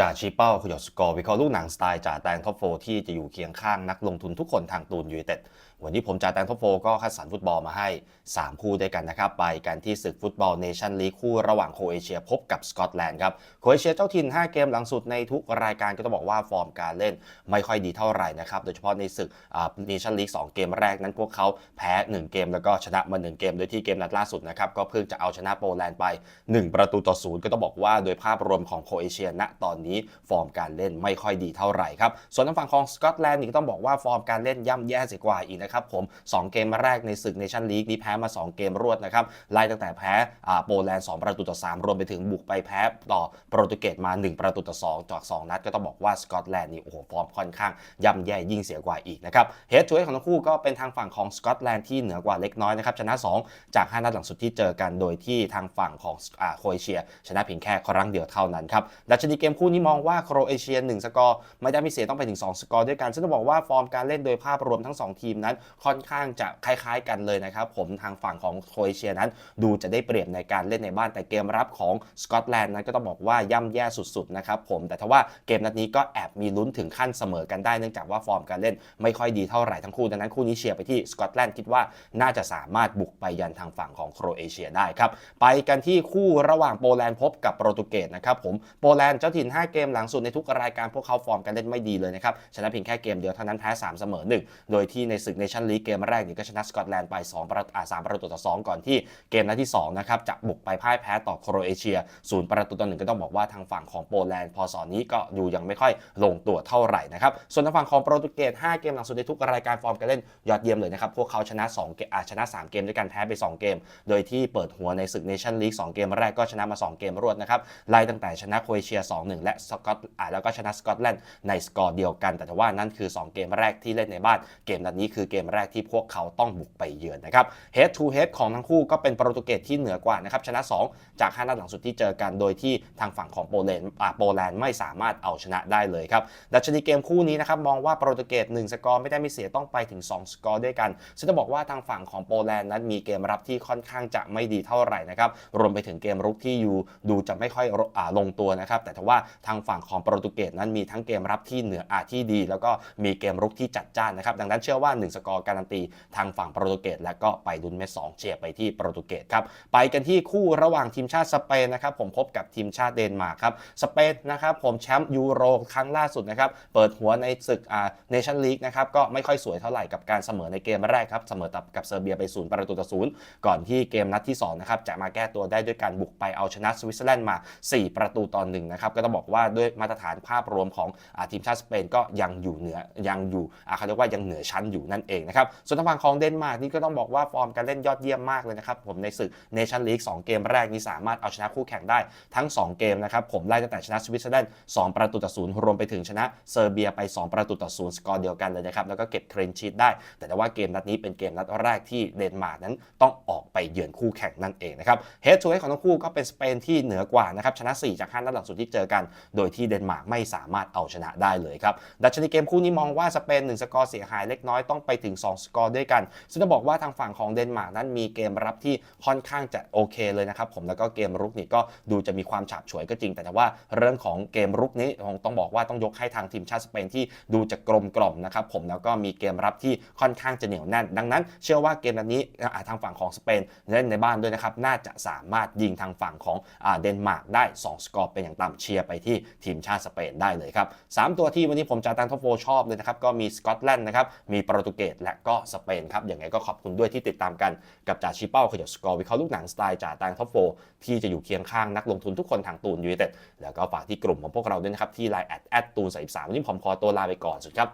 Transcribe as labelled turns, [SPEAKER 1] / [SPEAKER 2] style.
[SPEAKER 1] จ่าชีเป้าขยดสกอร์วิเคราะห์ลูกหนังสไตล์จ่าแตงท็อปโฟที่จะอยู่เคียงข้างนักลงทุนทุกคนทางตูนยูไนเต็ดวันนี้ผมจ่าแตงท็อปโฟก็คัดสรรฟุตบอลมาให้ 3 คู่ด้วยกันนะครับ ไปกันที่ศึกฟุตบอลเนชั่นลีกคู่ระหว่างโคเอเชียพบกับสกอตแลนด์ครับโคเอเชียเจ้าถิ่น 5 เกมหลังสุดในทุกรายการก็ต้องบอกว่าฟอร์มการเล่นไม่ค่อยดีเท่าไหร่นะครับโดยเฉพาะในศึกเนชั่นลีก2เกมแรกนั้นพวกเขาแพ้ 1 เกมแล้วก็ชนะมา 1 เกมโดยที่เกมนัดล่าสุดนะครับก็เพิ่งจะเอาชนะโปแลนด์ไป 1 ประตูต่อศูนย์ก็ต้องบอกว่าโดยภาพรวมของโครเอเชียณตอนนี้ฟอร์มการเล่นไม่ค่อยดีเท่าไหร่ครับ ส่วนทางฝั่งของสกอตแลนด์นี่ต้องบอกว่าฟอร์มการเล่นย่ำแย่เสียกว่าอีกนะครับผม 2 เกมแรกในศึกเนชั่นลีกนี้แพ้มา 2 เกมรวดนะครับ ไล่ตั้งแต่แพ้โปแลนด์ 2 ประตูต่อ 3 รวมไปถึงบุกไปแพ้ต่อโปรตุเกสมา 1 ประตูต่อ 2 จาก 2 นัดก็ต้องบอกว่าสกอตแลนด์นี่โอ้โหฟอร์มค่อนข้างย่ำแย่ยิ่งเสียกว่าอีกนะครับเฮดทูเฮดของทั้งคู่ก็เป็นทางฝั่งของสกอตแลนด์ที่เหนือกว่าเล็กน้อยนะครับชนะ 2 จาก 5 นัดหลังสุดที่เจอกันโดยที่ทางฝั่งของโครเอเชีย ชนะเพียงแค่ครั้งเดียวเท่านั้นครับดัชนีเกมคู่นี้มองว่าโครเอเชีย1สกอร์ไม่ได้มีเสียต้องไปถึง 2 สกอร์ด้วยกัน ซึ่งต้องบอกว่าฟอร์มการเล่นโดยภาพรวมทั้ง 2 ทีมนั้นค่อนข้างจะคล้ายๆกันเลยนะครับผมทางฝั่งของโครเอเชียนั้น ดูจะได้เปรียบในการเล่นในบ้านแต่เกมรับของสกอตแลนด์นั้นก็ต้องบอกว่าย่ำแย่สุดๆนะครับผมแต่ถ้าว่าเกมนัดนี้ก็แอบมีลุ้นถึงขั้นเสมอกันได้เนื่องจากว่าฟอร์มการเล่นไม่ค่อยดีเท่าไหร่ทั้งคู่ดังนั้นคู่นี้เชียร์ไปที่สกอตแลนด์คิดว่าน่าจะสามารถบุกไปยันทางฝั่งของโครเอเชียได้ครับไปกันที่คู่ระหว่างโปแลนด์พบกับโปรตุเกสนะครับผมโปแลนด์เจ้าถิ่น5เกมหลังสุดในทุกรายการพวกเขาฟอร์มการเล่นไม่ดีเลยนะครับชนะเพียงแค่เกมเดียวเท่านั้นแพ้3เสมอ1โดยที่ในศึกเนชั่นลีกเกมแรกนี่ก็ชนะสกอตแลนด์ไป2ประตูอ่า3ประตูต่อ 2 ก่อนที่เกมนัดที่2นะครับจะบุกไปพ่ายแพ้ต่อโครเอเชียศูนย์ประตูต่อหนึ่งก็ต้องบอกว่าทางฝั่งของโปแลนด์พอสอนนี้ก็ดูยังไม่ค่อยลงตัวเท่าไหร่นะครับส่วนทางฝั่งของโปรตุเกส5เกมหลังสุดในทุกรายการฟอร์มการเล่นยอดเยี่ยมเลยนะครับพวกเขาชนะ2เกมชนะ 3 เกมด้วยกันแพ้ไป 2 เกม โดยที่เปิดหัวในศึกเนชั่นลีก2เกมแรกก็ชนะมา 2 เกมรวดนะครับไล่ตั้งแต่ชนะโครเอเชีย 2-1 และสกอตอ่าแล้วก็ชนะสกอตแลนด์ในสกอร์เดียวกัน แต่ว่านั่นคือ 2 เกมแรกที่เล่นในบ้าน เกมนัดนี้คือเกมแรกที่พวกเขาต้องบุกไปเยือนนะครับ head to head ของทั้งคู่ก็เป็นโปรตุเกสที่เหนือกว่านะครับชนะ 2 จาก5นัดหลังสุดที่เจอกันโดยที่ทางฝั่งของโปแลนด์โปแลนด์ไม่สามารถเอาชนะได้เลยครับดัชนีเกมคู่นี้นะครับมองว่าโปรตุเกส1สกอร์ไม่ได้มีเสียต้องไปถึง 2 สกอร์ด้วยกันซึ่งจะบอกว่าทางฝั่งของโปแลนด์นั้นมีเกมรับที่ค่อนข้างจะไม่ดีเท่าไหร่นะครับรวมไปถึงเกมรุกที่อยู่ดูจะไม่ค่อยลงตัวนะครับแต่ว่าทางฝั่งของโปรตุเกสนั้นมีทั้งเกมรับที่เหนืออาที่ดี แล้วก็มีเกมรุกที่จัดจ้านนะครับ ดังนั้นเชื่อว่า 1 สกอร์การันตีทางฝั่งโปรตุเกสและก็ไปดุนเมสสองเชียร์ไปที่โปรตุเกสครับไปกันที่คู่ระหว่างทีมชาติสเปนนะครับผมพบกับทีมชาติเดนมาร์กครับสเปนนะครับผมแชมป์ยูโรครั้งล่าสุดนะครับเปิดหัวในศึกอ่าเนชั่นลีกนะครับก็ไม่ค่อยสวยเท่าไหร่กับการเสมอในเกมแรกครับเสมอกับเซอร์เบียไปศูนย์ประตูต่อศูนย์ก่อนที่เกมนัดที่2นะครับจะมาแก้ตัวได้ด้วยการบุกไปเอาชนะสวิตเซอร์แลนด์มา 4 ประตูต่อหนึ่งนะครับก็ต้องบอกว่าด้วยมาตรฐานภาพรวมของอทีมชาติสเปนก็ยังอยู่เหนือยังอยู่เขาเรียกว่ายังเหนือชั้นอยู่นั่นเองนะครับส่วนทางฝั่งของเดนมาร์กนี่ก็ต้องบอกว่าฟอร์มการเล่นยอดเยี่ยมมากเลยนะครับผมในศึกเนชั่นลีก2เกมแรกนี้สามารถเอาชนะคู่แข่งได้ทั้ง 2 เกมนะครับผมไล่ตั้งแต่ชนะสวิตเซอร์แลนด์2ประตูต่อศูนย์รวมไปถึงชนะเซอร์เบียไป 2 ประตูต่อศูนย์สกอร์เดียวกันเลยนะครับแล้วก็เก็บเครนชีตได้ แต่ว่าเกมนัดนี้เป็นเกมนัดแรกที่เดนมาร์กนั้นต้องออกไปเยือนคู่แข่งนั่นเองนะครับเฮดทูเฮดของทั้งคู่ก็เป็นสเปนที่เหนือกว่านะครับชนะ 4 จาก 5 นัดหลังสุดที่เจอกันโดยที่เดนมาร์กไม่สามารถเอาชนะได้เลยครับ ดัชนีเกมคู่นี้มองว่าสเปน1สกอร์เสียหายเล็กน้อยต้องไปถึง 2 สกอร์ด้วยกัน ซึ่งจะบอกว่าทางฝั่งของเดนมาร์กนั้นมีเกมรับที่ค่อนข้างจะโอเคเลยนะครับผมแล้วก็เกมรุกนี่ก็ดูจะมีความฉาบฉวยก็จริง แต่ว่าเรื่องของเกมรุกนี้ต้องบอกว่าต้องยกให้ทางทีมชาติสเปนที่ดูจะกลมกล่อมนะครับผมแล้วก็มีเกมรับที่ค่อนข้างจะเหนียวแน่น ดังนั้น เชื่อว่าเกมนี้ทางฝั่งของสเปนเล่นในบ้านด้วยนะครับน่าจะสามารถยิงทางฝั่งของเดนมาร์กได้ 2 สกอร์เป็นอย่างต่ำเชียร์ไปที่ทีมชาติสเปนได้เลยครับ3ตัวที่วันนี้ผมจะตั้งท็อปโฟชอบเลยนะครับก็มีสกอตแลนด์นะครับมีโปรตุเกสและก็สเปนครับอย่างไรก็ขอบคุณด้วยที่ติดตามกันกับจ่าชิเป้าขยับสกอร์วิเคราะห์ลูกหนังสไตล์จ่าตังท็อปโฟที่จะอยู่เคียงข้างนักลงทุนทุกคนทางตูนยูไนเต็ดแล้วก็ฝากที่กลุ่มของพวกเราด้วยนะครับที่ไลน์แอดแอดตูนสามวันนี้ผมขอตัวลาไปก่อนสุดครับ